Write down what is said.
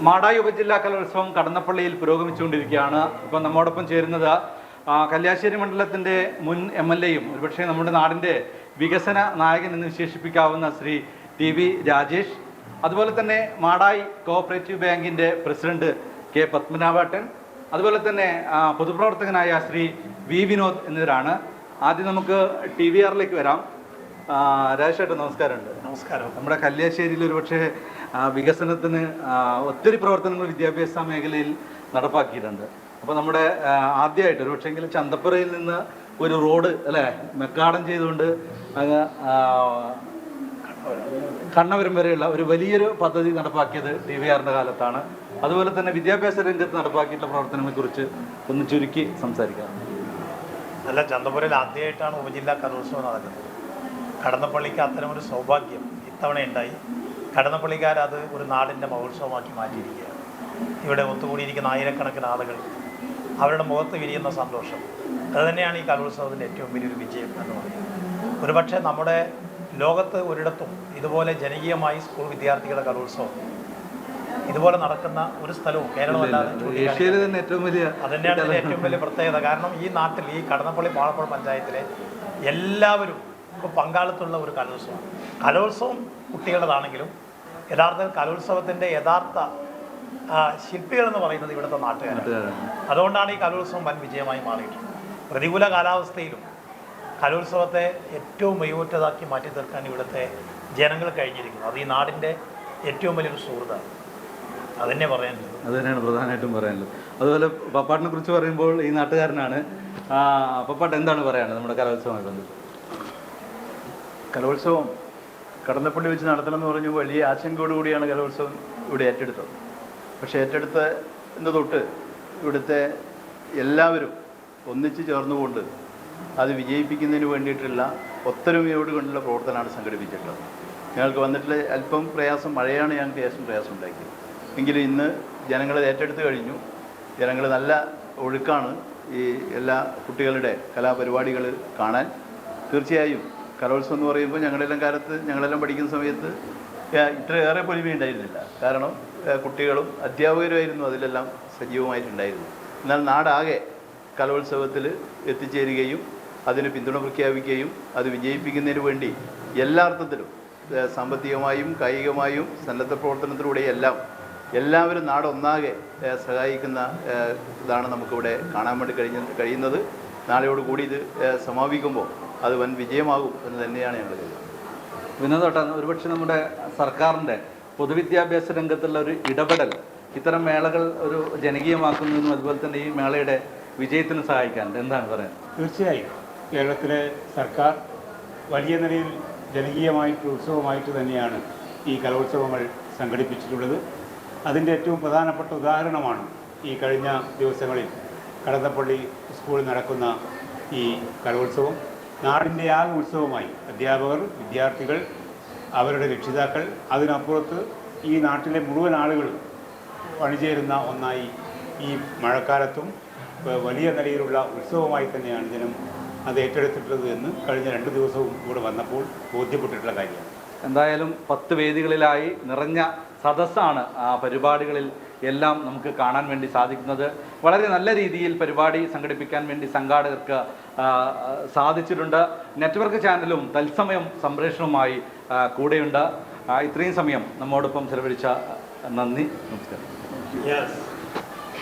മാടായി ഉപജില്ലാ കലോത്സവം കടന്നപ്പള്ളിയിൽ പുരോഗമിച്ചുകൊണ്ടിരിക്കുകയാണ്. ഇപ്പോൾ നമ്മോടൊപ്പം ചേരുന്നത് കല്യാശ്ശേരി മണ്ഡലത്തിന്റെ മുൻ എം എൽ എയും ഒരുപക്ഷെ നമ്മുടെ നാടിന്റെ വികസന നായകൻ എന്ന് വിശേഷിപ്പിക്കാവുന്ന ശ്രീ ടി വി രാജേഷ് അതുപോലെ തന്നെ മാടായി കോഓപ്പറേറ്റീവ് ബാങ്കിന്റെ പ്രസിഡന്റ് കെ പത്മനാഭട്ടൻ അതുപോലെ തന്നെ പൊതുപ്രവർത്തകനായ ശ്രീ വി വിനോദ് എന്നിവരാണ്. ആദ്യം നമുക്ക് ടി വി ആറിലേക്ക് വരാം. ആ, രാജേഷ് ഏട്ടൻ നമസ്കാരമുണ്ട്. നമസ്കാരം. നമ്മുടെ കല്യാശ്ശേരിയിൽ ഒരുപക്ഷെ വികസനത്തിന് ഒത്തിരി പ്രവർത്തനങ്ങൾ വിദ്യാഭ്യാസ മേഖലയിൽ നടപ്പാക്കിയിട്ടുണ്ട്. അപ്പോൾ നമ്മുടെ ആദ്യമായിട്ട് ഒരു പക്ഷേങ്കിൽ ചന്തപ്പുറയിൽ നിന്ന് ഒരു റോഡ് അല്ലേ മെക്കാടം ചെയ്തുകൊണ്ട് അങ്ങ് കണ്ണവരം വരെയുള്ള ഒരു വലിയൊരു പദ്ധതി നടപ്പാക്കിയത് ടി വി ആറിന്റെ കാലത്താണ്. അതുപോലെ തന്നെ വിദ്യാഭ്യാസ രംഗത്ത് നടപ്പാക്കിയിട്ടുള്ള പ്രവർത്തനങ്ങളെക്കുറിച്ച് ഒന്ന് ചുരുക്കി സംസാരിക്കാം. അല്ല ചന്തപുരയിൽ ആദ്യമായിട്ടാണ് ഉപജില്ലാ കലോത്സവം നടക്കുന്നത്. കടന്നപ്പള്ളിക്ക് അത്തരമൊരു സൗഭാഗ്യം ഇത്തവണ ഉണ്ടായി. കടന്നപ്പള്ളിക്കാർ അത് ഒരു നാടിന്റെ മഹോത്സവമാക്കി മാറ്റിയിരിക്കുകയാണ്. ഇവിടെ ഒത്തുകൂടിയിരിക്കുന്ന ആയിരക്കണക്കിന് ആളുകൾ അവരുടെ മുഖത്ത് വിരിയുന്ന സന്തോഷം. അതുതന്നെയാണ് ഈ കലോത്സവത്തിന്റെ ഏറ്റവും വലിയൊരു വിജയം എന്ന് പറയുന്നത്. ഒരുപക്ഷെ നമ്മുടെ ലോകത്ത് ഒരിടത്തും ഇതുപോലെ ജനകീയമായി സ്കൂൾ വിദ്യാർത്ഥികളുടെ കലോത്സവം ഇതുപോലെ നടക്കുന്ന ഒരു സ്ഥലവും കേരളമല്ലാതെ ഏറ്റവും വലിയ അതന്നെയാണ് ഇതിന്റെ ഏറ്റവും വലിയ പ്രത്യേകത. കാരണം ഈ നാട്ടിൽ ഈ കടന്നപ്പള്ളി പാളപ്പുഴ പഞ്ചായത്തിലെ എല്ലാവരും ഇപ്പോൾ പങ്കാളിത്തമുള്ള ഒരു കലോത്സവമാണ്. കലോത്സവം കുട്ടികളുടേതാണെങ്കിലും യഥാർത്ഥത്തിൽ കലോത്സവത്തിന്റെ യഥാർത്ഥ ശില്പികൾ എന്ന് പറയുന്നത് ഇവിടുത്തെ നാട്ടുകാരാണ്. അതുകൊണ്ടാണ് ഈ കലോത്സവം വൻ വിജയമായി മാറിയിട്ടുള്ളത്. പ്രതികൂല കാലാവസ്ഥയിലും കലോത്സവത്തെ ഏറ്റവും മികവുറ്റതാക്കി മാറ്റി തീർക്കാൻ ഇവിടുത്തെ ജനങ്ങൾ കഴിഞ്ഞിരിക്കുന്നു. അത് ഈ നാടിന്റെ ഏറ്റവും വലിയൊരു സുഹൃത്താണ്. അതന്നെ പറയാനുള്ളത്. അത് തന്നെയാണ് പ്രധാനമായിട്ടും പറയാനുള്ളത്. അതുപോലെ പപ്പാട്ടിനെ കുറിച്ച് പറയുമ്പോൾ ഈ നാട്ടുകാരനാണ്. ആ, പപ്പാട്ട് എന്താണ് പറയാനുള്ളത് നമ്മുടെ കലോത്സവമായി ബന്ധപ്പെട്ട്? കലോത്സവം കടന്നപ്പള്ളി വെച്ച് നടത്തണമെന്ന് പറഞ്ഞു വലിയ ആശങ്കയോടുകൂടിയാണ് കലോത്സവം ഇവിടെ ഏറ്റെടുത്തത്. പക്ഷേ ഏറ്റെടുത്ത ഇന്ന് തൊട്ട് ഇവിടുത്തെ എല്ലാവരും ഒന്നിച്ച് ചേർന്നുകൊണ്ട് അത് വിജയിപ്പിക്കുന്നതിന് വേണ്ടിയിട്ടുള്ള ഒത്തൊരുമയോട് കൊണ്ടുള്ള പ്രവർത്തനമാണ് സംഘടിപ്പിച്ചിട്ടുള്ളത്. ഞങ്ങൾക്ക് വന്നിട്ടുള്ള അല്പം പ്രയാസം മഴയാണ് ഞങ്ങൾക്ക് ഏറ്റവും പ്രയാസം ഉണ്ടാക്കിയത്. എങ്കിലും ഇന്ന് ജനങ്ങൾ ഏറ്റെടുത്ത് കഴിഞ്ഞു. ജനങ്ങൾ നല്ല ഒഴുക്കാണ് ഈ എല്ലാ കുട്ടികളുടെ കലാപരിപാടികൾ കാണാൻ. തീർച്ചയായും കലോത്സവം എന്ന് പറയുമ്പോൾ ഞങ്ങളെല്ലാം കാലത്ത് ഞങ്ങളെല്ലാം പഠിക്കുന്ന സമയത്ത് ഇത്രയേറെ പൊലിമയുണ്ടായിരുന്നില്ല കാരണം കുട്ടികളും അധ്യാപകരുമായിരുന്നു അതിലെല്ലാം സജീവമായിട്ടുണ്ടായിരുന്നു എന്നാൽ നാടാകെ കലോത്സവത്തിൽ എത്തിച്ചേരുകയും അതിന് പിന്തുണ പ്രഖ്യാപിക്കുകയും അത് വിജയിപ്പിക്കുന്നതിന് വേണ്ടി എല്ലാ അർത്ഥത്തിലും സാമ്പത്തികമായും കായികമായും സന്നദ്ധ പ്രവർത്തനത്തിലൂടെ എല്ലാം എല്ലാവരും നാടൊന്നാകെ സഹായിക്കുന്ന ഇതാണ് നമുക്കിവിടെ കാണാൻ വേണ്ടി കഴിഞ്ഞ കഴിയുന്നത്. നാളെയോടുകൂടി ഇത് സമാപിക്കുമ്പോൾ അത് വൻ വിജയമാകും എന്ന് തന്നെയാണ് ഞങ്ങൾ കരുതുന്നത്. വിനോദോട്ടാ ഒരുപക്ഷെ നമ്മുടെ സർക്കാരിന്റെ പൊതുവിദ്യാഭ്യാസ രംഗത്തുള്ള ഒരു ഇടപെടൽ ഇത്തരം മേളകൾ ഒരു ജനകീയമാക്കുന്നതിനും അതുപോലെ തന്നെ ഈ മേളയുടെ വിജയത്തിന് സഹായിക്കാറുണ്ട് എന്താണ് പറയുന്നത് തീർച്ചയായും. കേരളത്തിലെ സർക്കാർ വലിയ നിലയിൽ ജനകീയമായിട്ട് ഉത്സവമായിട്ട് തന്നെയാണ് ഈ കലോത്സവങ്ങൾ സംഘടിപ്പിച്ചിട്ടുള്ളത്. അതിന്റെ ഏറ്റവും പ്രധാനപ്പെട്ട ഉദാഹരണമാണ് ഈ കഴിഞ്ഞ ദിവസങ്ങളിൽ കടന്നപ്പള്ളി സ്കൂളിൽ നടക്കുന്ന ഈ കലോത്സവം. നാടിന്റെ ആകെ ഉത്സവമായി അധ്യാപകർ വിദ്യാർത്ഥികൾ അവരുടെ രക്ഷിതാക്കൾ അതിനപ്പുറത്ത് ഈ നാട്ടിലെ മുഴുവൻ ആളുകൾ അണിചേരുന്ന ഒന്നായി ഈ മഴക്കാലത്തും വലിയ നിലയിലുള്ള ഉത്സവമായി തന്നെയാണ് ജനം അത് ഏറ്റെടുത്തിട്ടുള്ളത് എന്ന് കഴിഞ്ഞ രണ്ട് ദിവസവും ഇവിടെ വന്നപ്പോൾ ബോധ്യപ്പെട്ടിട്ടുള്ള കാര്യമാണ്. എന്തായാലും പത്ത് വേദികളിലായി നിറഞ്ഞ സദസ്സാണ് ആ പരിപാടികളിൽ എല്ലാം നമുക്ക് കാണാൻ വേണ്ടി സാധിക്കുന്നത്. വളരെ നല്ല രീതിയിൽ പരിപാടി സംഘടിപ്പിക്കാൻ വേണ്ടി സംഘാടകർക്ക് സാധിച്ചിട്ടുണ്ട്. നെറ്റ്വർക്ക് ചാനലും തത്സമയം സംപ്രേഷണവുമായി കൂടെയുണ്ട്. ഇത്രയും സമയം നമ്മോടൊപ്പം ചെലവഴിച്ച നന്ദി. നമസ്കാരം.